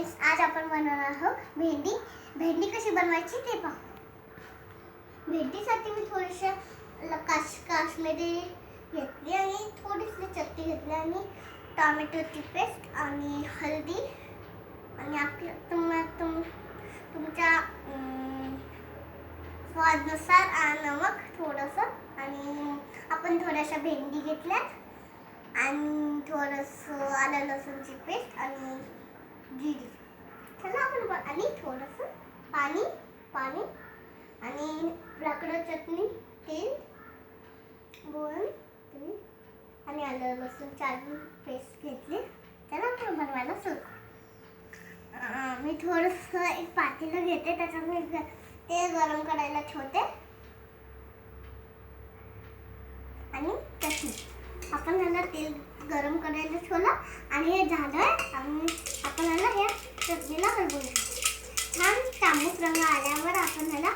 Friends आज आपण बनवणार आहोत भेंडी. भेंडी कशी बनवायची ते पहा. भेंडीसाठी मी थोडीशी काश काश्मीरी घेतली आणि थोडीशी चटणी घेतली आणि टॉमॅटोची पेस्ट आणि हळदी आणि आपल्या तुम्हाला तुम तुमच्या स्वादनुसार आ- नमक थोडंसं. आणि आपण थोड्याशा भेंडी घेतल्यात. आणि थोडंसं आलं लसूणची पेस्ट आणि जिरी चला आपण आणि थोडंसं पाणी पाणी आणि लाकडं चटणी तेल बोल आणि आलं लसूण चालून पेस्ट घेतली. त्याला आपण बनवायला सुरू मी थोडंसं एक पातेलं घेते त्याच्यात मी ते तेल गरम करायला ठेवते. आणि चटणी. आपण ह्याला तेल गरम करायला ठेवलं आणि हे झालं. आणि आपण ह्याला ह्या चटणीला हलवूया. छान तांबूस रंग आल्यावर आपण ह्याला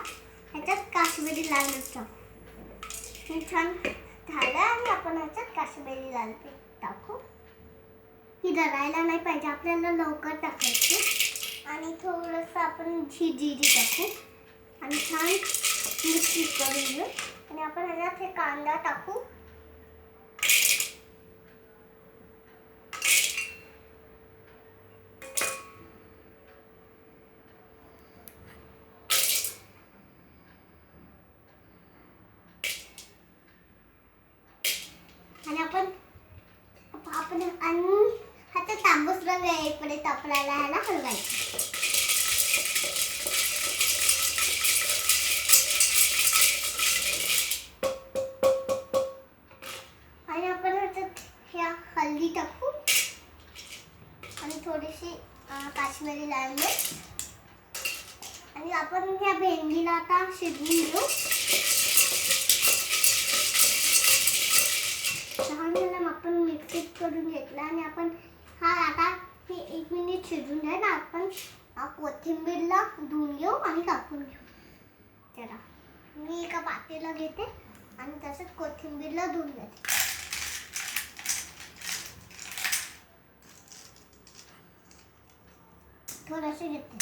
ह्याच्यात काश्मीरी लाल मिरच हे छान झालं आणि आपण ह्याच्यात काश्मीरी लाल पीठ टाकू. ही दरायला नाही पाहिजे आपल्याला लवकर टाकायची. आणि थोडंसं आपण झी जिरी टाकू. आणि छान मिक्स करून घेऊ. आणि आपण ह्याच्यात हे कांदा टाकू आणि आपण आपण आणि ह्याचा तांबूस इकडे येईपर्यंत ह्याला हलवायचं. आणि आपण ह्याच्यात ह्या हल्दी टाकू. आणि थोडीशी काश्मिरी काश्मीरी लाल मिर्च. आणि आपण ह्या भेंडीला आता शिजवून घेऊ. लहान मुलांना आपण मिक्सित करून घेतलं आणि आपण एक चिरून शिजून ना आपण कोथिंबीरला धुवून घेऊ आणि कापून घेऊ. चला मी एका पातेला घेते आणि तसंच कोथिंबीरला धुवून घेते. थोडेसे घेते.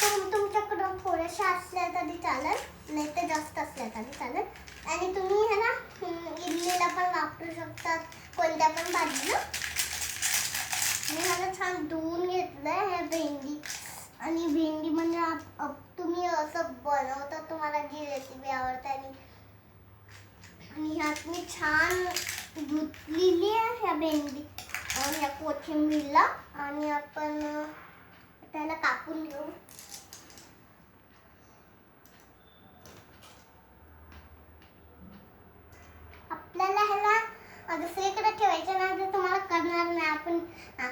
तुम तुमच्याकडं थोड्याशा असल्या तरी चालेल नाही तर जास्त असल्या तरी चालेल. आणि तुम्ही है ना इडलीला पण वापरू शकतात कोणत्या पण भाजीला. मी ह्याला छान धुवून घेतलंय ह्या भेंडी. आणि भेंडी म्हणजे आप- तुम्ही असं बनवता तुम्हाला जी रेसिपी आवडते आणि आणि ह्यात मी छान धुतलेली आहे ह्या भेंडी. आणि ह्या कोथिंबीरला. आणि आपण त्याला कापून घेऊ. आपल्याला ह्याला दुसरीकडे ठेवायचं नाही तर करणार नाही. आपण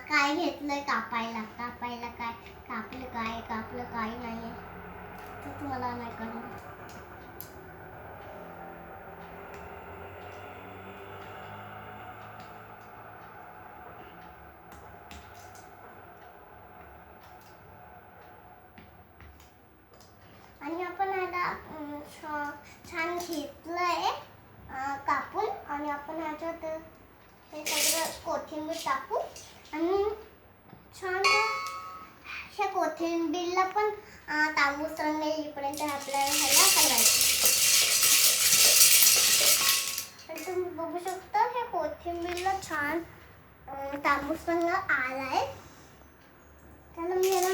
काय घेतलंय कापायला? कापायला काय? कापलं काय? कापलं काय नाही तर तुम्हाला नाही करणार आणि आपण आता छान घेतलंय कापून. आणि आपण ह्याच्यात हे सगळं कोथिंबीर टाकू. आणि छान ह्या कोथिंबीरला पण तांबूस रंग येईपर्यंत आपल्याला ह्याला हलवायचं. आणि तुम्ही बघू शकता ह्या कोथिंबीरला छान तांबूस रंग आलाय. त्याला मी ह्याला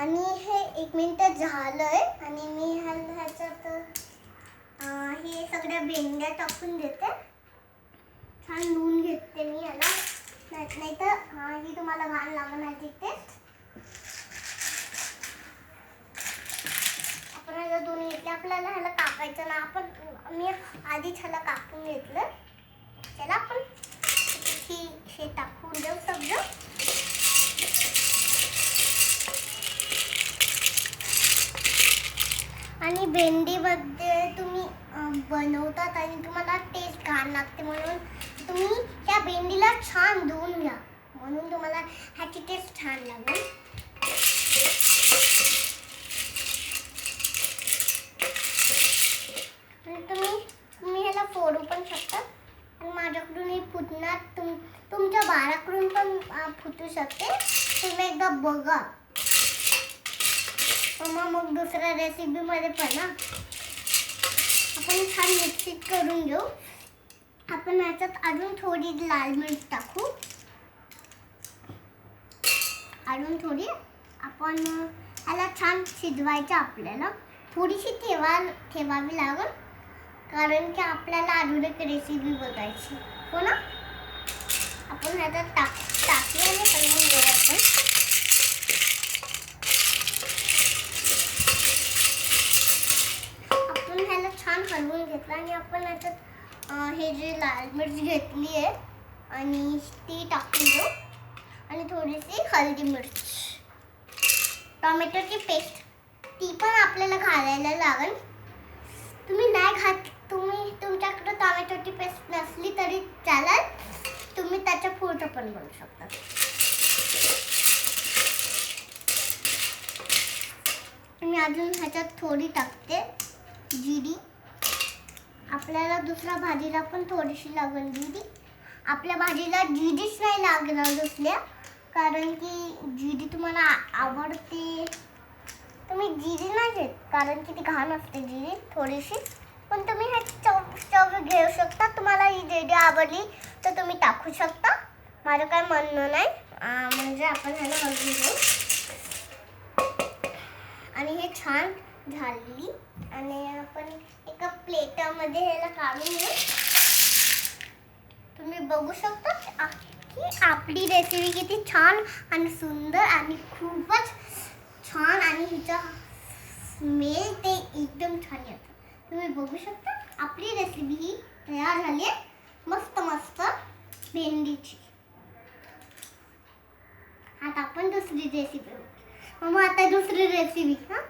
आणि हे एक मिनटं झालं आहे आणि मी ह्याला ह्याच्यात मी हे सगळ्या भेंड्या टाकून देते. छान धुवून घेते मी ह्याला नाही नाही तर अं, ही तुम्हाला घाण लागणार तिथे. आपण ह्याला दोन घेतले आपल्याला ह्याला कापायचं ना आपण मी आधीच ह्याला कापून घेतलं. बनवतात आणि तुम्हाला टेस्ट घाण लागते म्हणून तुम्ही त्या भेंडीला छान धुवून घ्या। म्हणून तुम्हाला ह्याची टेस्ट छान लागेल. तुम्ही तुम्ही ह्याला फोडू पण शकता. माझ्याकडून ही पुदना तुम, तुमच्या बाराकडून पण फुटू शकते. तुम्ही एकदा बघा. मग दुसऱ्या रेसिपीमध्ये पण ना आपण छान मिक्सित करून घेऊ. आपण याच्यात अजून थोडी लाल मिरच टाकू. अजून थोडी. आपण याला छान शिजवायचं आपल्याला. थोडीशी ठेवा ठेवावी लागेल. कारण की आपल्याला अजून एक रेसिपी बघायची. हो ना? आपण ह्याच्यात टाक टाकली आणि घेऊ आपण ह्याला छान हलवून घेतला आणि आपण ह्याच्यात हे जे लाल मिरची घेतली आहे आणि ती टाकून देऊ. आणि थोडीशी हळदी मिरच. टोमॅटोची पेस्ट ती पण आपल्याला घालायला लागेल. तुम्ही नाही खात तुम्ही तुमच्याकडे टोमॅटोची पेस्ट नसली तरी चालेल. तुम्ही त्याच्या पुढचं पण बनवू शकता. मी अजून ह्याच्यात थोडी टाकते जिरी. आपल्याला दुसऱ्या भाजीला पण थोडीशी लागेल जिरी. आपल्या भाजीला जिरीच नाही लागणार दुसऱ्या. कारण की जिरी तुम्हाला आवडते. तुम्ही जिरी नाही घेत. कारण की ती घाण असते जिरी थोडीशी. पण तुम्ही हे चव चव घेऊ शकता. तुम्हाला ही जिरी आवडली तर तुम्ही टाकू शकता. माझं काय म्हणणं नाही. म्हणजे आपण ह्याला हलवून घेऊ. आणि हे छान झाली. आणि आपण एका प्लेटामध्ये ह्याला काढून घेऊ. तुम्ही बघू शकता की आपली रेसिपी किती छान आणि सुंदर आणि खूपच छान आणि हिचा स्मेल ते एकदम छान येतं. तुम्ही बघू शकता आपली रेसिपी ही तयार झाली आहे. मस्त मस्त भेंडीची. आता आपण दुसरी रेसिपी मग आता दुसरी रेसिपी हां?